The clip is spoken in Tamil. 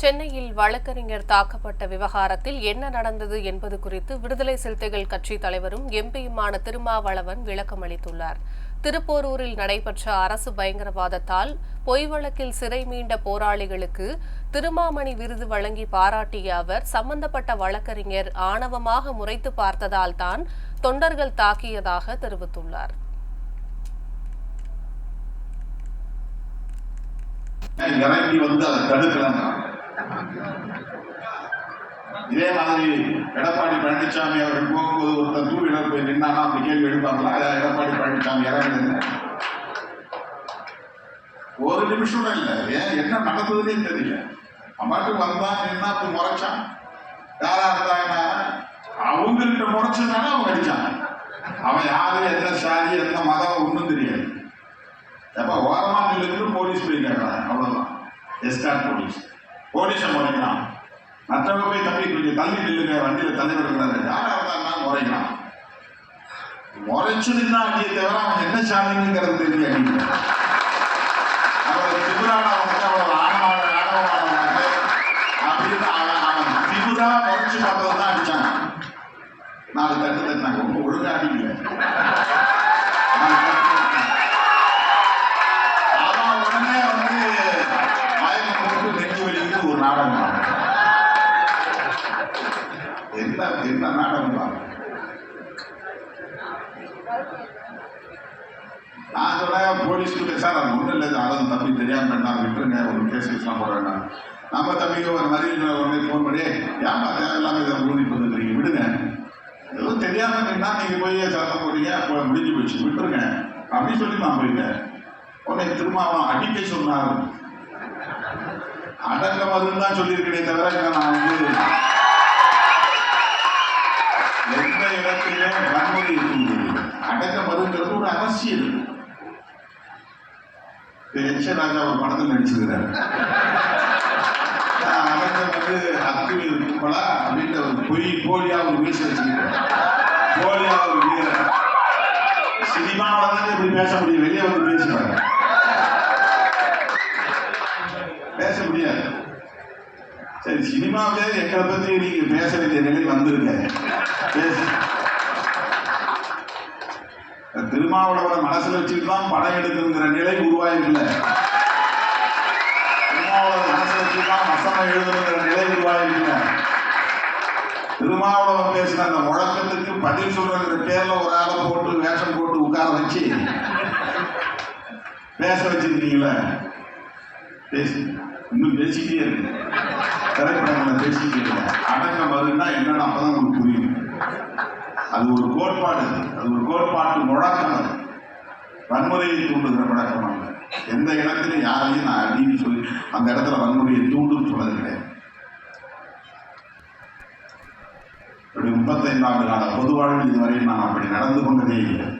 சென்னையில் வழக்கறிஞர் தாக்கப்பட்ட விவகாரத்தில் என்ன நடந்தது என்பது குறித்து விடுதலை சிறுத்தைகள் கட்சி தலைவரும் எம்பியுமான திருமாவளவன் விளக்கம் அளித்துள்ளார். திருப்போரூரில் நடைபெற்ற அரசு பயங்கரவாதத்தால் பொய் வழக்கில் சிறை மீண்ட போராளிகளுக்கு திருமாமணி விருது வழங்கி பாராட்டிய அவர் சம்பந்தப்பட்ட வழக்கறிஞர் ஆணவமாக முறைத்து பார்த்ததால் தான் தொண்டர்கள் தாக்கியதாக தெரிவித்துள்ளார். இறங்கி வந்து அதை தடுக்கலங்க இதே மாதிரி எடப்பாடி பழனிசாமி அவர்கள் போகும்போது ஒருத்தர் டூ வீலர் போய் நின்னானா அப்படி கேள்வி எழுப்பாங்களா? எடப்பாடி பழனிசாமி இறங்குதுங்க ஒரு நிமிஷம் இல்லை. ஏன்? என்ன நடந்ததுன்னே தெரியல. அவன் வந்தான் நின்னா அப்படி முறைச்சான். யாரா இருந்தாங்கன்னா அவங்ககிட்ட முறைச்சதுனால அவங்க அடிச்சாங்க. அவன் யாரு என்ன சாதி என்ன மதம் ஒன்றும் தெரியாது. எப்ப ஓரமா நில்லுக்கு போலீஸ் போய் கேட்கறாங்க அவ்வளவுதான். Escort police. போலீஸை முறைக்கிறான் மற்றவங்க போய் தம்பி கொஞ்சம் தள்ளி நில்லுங்க வண்டியில் தள்ளி இருக்கிறாரு யார் இருந்தாங்கன்னா முறைக்கிறான் முறைச்சதுன்னா அடியே தவிர அவன் என்ன சாதிங்கிறது தெரியல அடிக்கல அவன் திபுரான வந்து அவ்வளவு ஆணவான ஆணவமான அப்படின்னு அவன் அவன் திபுரா முறைச்சு பார்த்தது தான் அடிச்சாங்க நாலு தட்டு தட்டினாங்க. ரொம்ப ஒழுங்கா அடிக்கல. நாடகம் என்ன என்ன நாடகம் நான் சொன்னேன் போலீஸ் கிட்ட சார் அது ஒன்றும் இல்லை அதுவும் தம்பி தெரியாமல் பண்ணாங்க விட்டுருங்க ஒரு கேஸ் கேஸ்லாம் போட வேண்டாம் நம்ம தம்பிக்கு ஒரு மாதிரி உடனே ஃபோன் பண்ணி ஏமா தேவையில்லாம இதை ஊதிட்டு வந்துருக்கீங்க விடுங்க எதுவும் தெரியாமல் இருந்தால் நீங்கள் போய் சத்தம் போட்டீங்க அப்போ முடிஞ்சு போச்சு விட்டுருங்க அப்படின்னு சொல்லி நான் போயிட்டேன் உடனே திரும்ப அவன் அடிக்க சொன்னார் அடக்க மருந்து தான் சொல்லியிருக்கேனே தவிர இங்க நான் வந்து எந்த இடத்திலும் வன்முறை இருக்கின்றது அடக்க மருந்துங்கிறது ஒரு அரசியல் இப்ப ராஜா ஒரு படத்தில் நடிச்சிருக்கிறார் அடக்க வந்து அத்துவி கும்பலா அப்படின்ற ஒரு பொய் போலியா ஒரு மீசை வச்சுக்கிட்டு போலியா ஒரு வீரர் சினிமாவில் தான் இப்படி பேச முடியும் வெளியே வந்து பேசுவாங்க பேச முடியாது சரி சினிமாவிலே எங்களை பத்தி நீங்க பேச வேண்டிய நிலை வந்திருக்க பேசு. திருமாவளவரை மனசுல வச்சுட்டு தான் படம் எடுக்கணுங்கிற நிலை உருவாயிருக்கல திருமாவளவன் மனசுல வச்சு தான் வசனம் எழுதணுங்கிற நிலை உருவாயிருக்கல திருமாவளவன் பேசின அந்த முழக்கத்துக்கு பதில் சொல்றங்கிற பேர்ல ஒரு ஆளை போட்டு வேஷம் போட்டு உட்கார வச்சு பேச வச்சிருக்கீங்களே. பேசி இன்னும் பேசிக்கிட்டே இருக்கு. திரைப்படங்களை பேசிக்கிட்டே இருக்கேன் அடங்க மருன்னா என்னன்னு அப்பதான் உங்களுக்கு புரியும். அது ஒரு கோட்பாடு. அது ஒரு கோட்பாட்டு முழக்கம் அது. வன்முறையை தூண்டுகிற முழக்கம் அல்ல எந்த இடத்துலையும் யாரையும் நான் அப்படின்னு சொல்லி அந்த இடத்துல வன்முறையை தூண்டுன்னு சொல்றது கிடையாது. இப்படி முப்பத்தைந்து ஆண்டு கால பொது வாழ்வில் இதுவரை நான் அப்படி நடந்து கொண்டதே இல்லை.